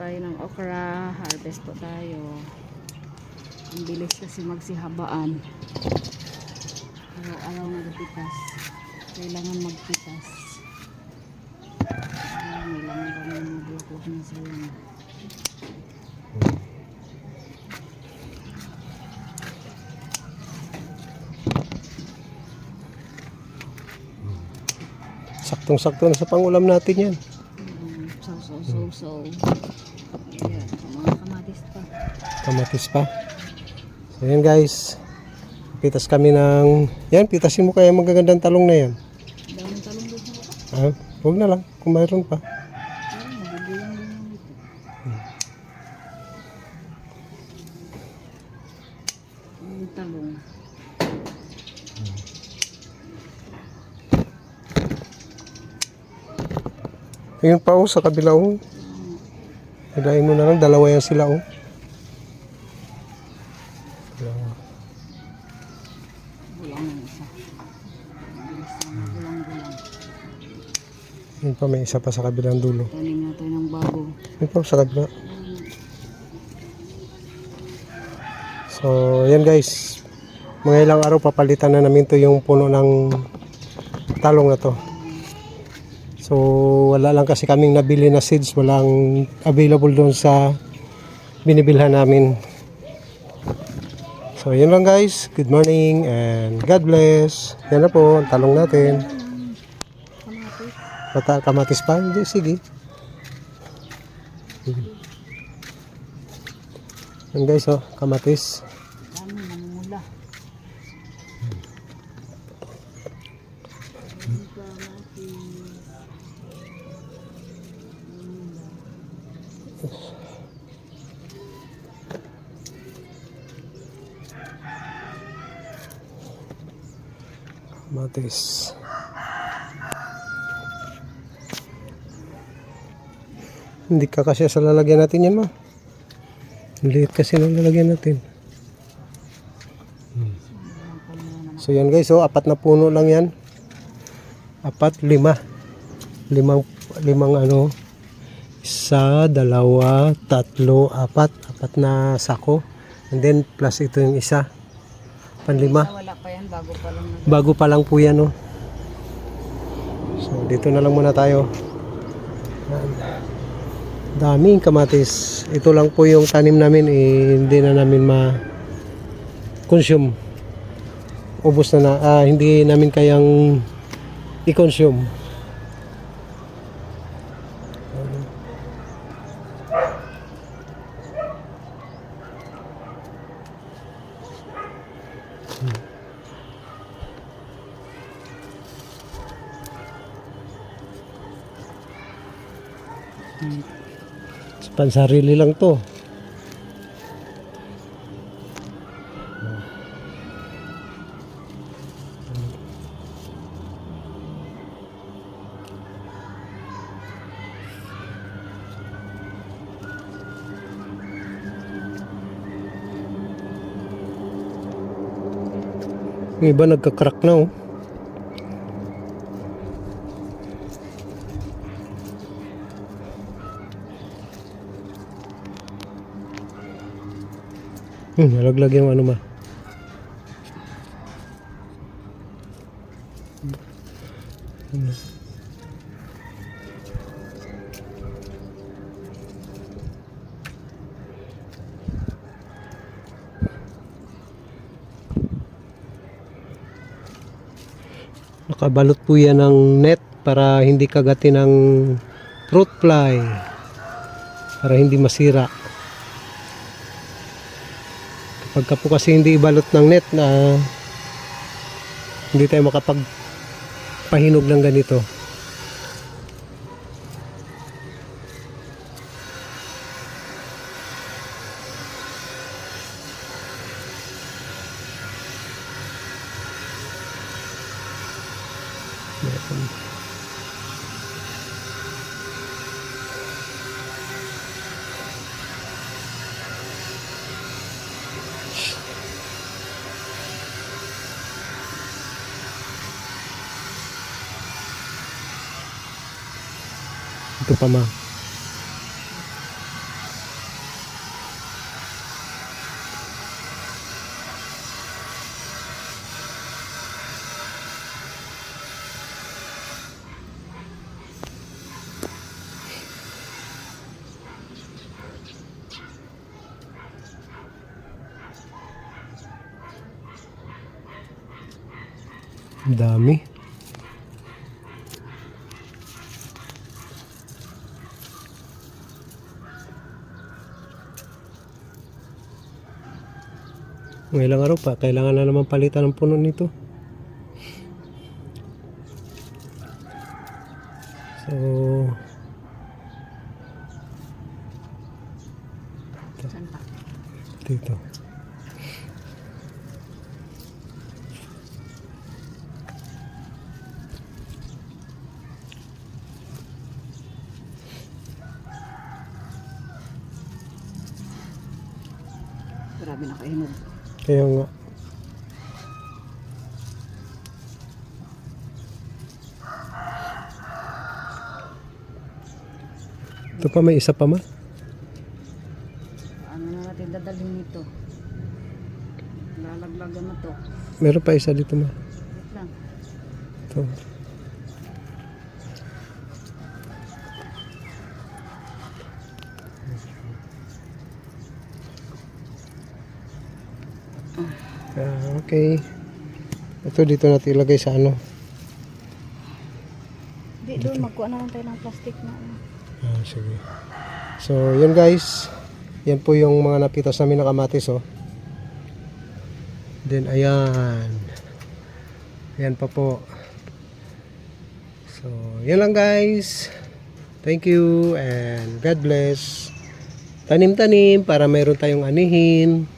tayo ng okra. Harvest po tayo. Ang bilis kasi magsihabaan. Araw-araw nagpitas. Kailangan magpitas. Ayan, may laman kami ng bulaklak na sila. Saktong-sakto na sa pangulam natin yan. Mm, So, so, so, so. Ayan, mga kamatis pa. Kamatis pa. So yan guys. Pitas kami ng... Yan, pitasin mo kaya magagandang talong na yan. Daming talong doon. Ah, huwag na lang kung mayroon pa. Talong. Ayun pa oh, sa kabila oh. Hilahin mo na lang, dalawa yan sila oh. Dalawa. Gulang ng isa. Bilis na gulang-gulang. Yun pa, may isa pa sa kabilang dulo. Tanim natin ng bago. Yun pa sa kabila. So, yan guys. Mga ilang araw papalitan na namin to yung puno ng talong na to. So, wala lang kasi kaming nabili na seeds. Walang available doon sa binibilhan namin. So, yun lang guys. Good morning and God bless. Yan na po, ang talong natin. Kamatis. Kamatis pa? Hindi, sige. Yan guys, oh, kamatis. Dami namumula. Kamatis. Hindi ka kasi sa lalagyan natin yan, ma. Liit kasi ng lalagyan natin. Hmm. So yan guys, oh, apat na puno lang yan. Apat, lima. Limang, limang ano, isa, dalawa, tatlo, apat. Apat na sako. And then plus ito yung isa. Panlima. Bago pa lang. Bago pa lang po yan, oh. So, dito na lang muna tayo. Daming kamatis. Ito lang po yung tanim namin, eh, hindi na namin ma-consume. Ubus na na. Ah, hindi namin kayang i-consume. Pansarili lang to. Yung iba nagka-crack na oh. Hmm, nalaglag yung ano ma. Nakabalot po yan ng net para hindi kagatin ng fruit fly. Para hindi masira. Pagka po kasi hindi ibalot ng net na hindi tayo makapag pahinog ng ganito. Ito pa ma. dami Ilang araw pa, kailangan na naman palitan ng puno nito. So, dito. Grabe na kahinog. Kaya nga. Ito pa may isa pa ma. Ano na natin dadalhin ito? Lalaglagan na to. Meron pa isa dito ma. Wait lang. Ito. Ah, okay. Ito dito natin ilagay sa ano. Di, doon magkuha na lang tayo ng plastic na. ano. Ah, sige. So, yun guys. Yan po yung mga napitas namin na kamatis, oh. Then, ayan. Ayan pa po. So, yan lang guys. Thank you and God bless. Tanim-tanim para mayroon tayong anihin.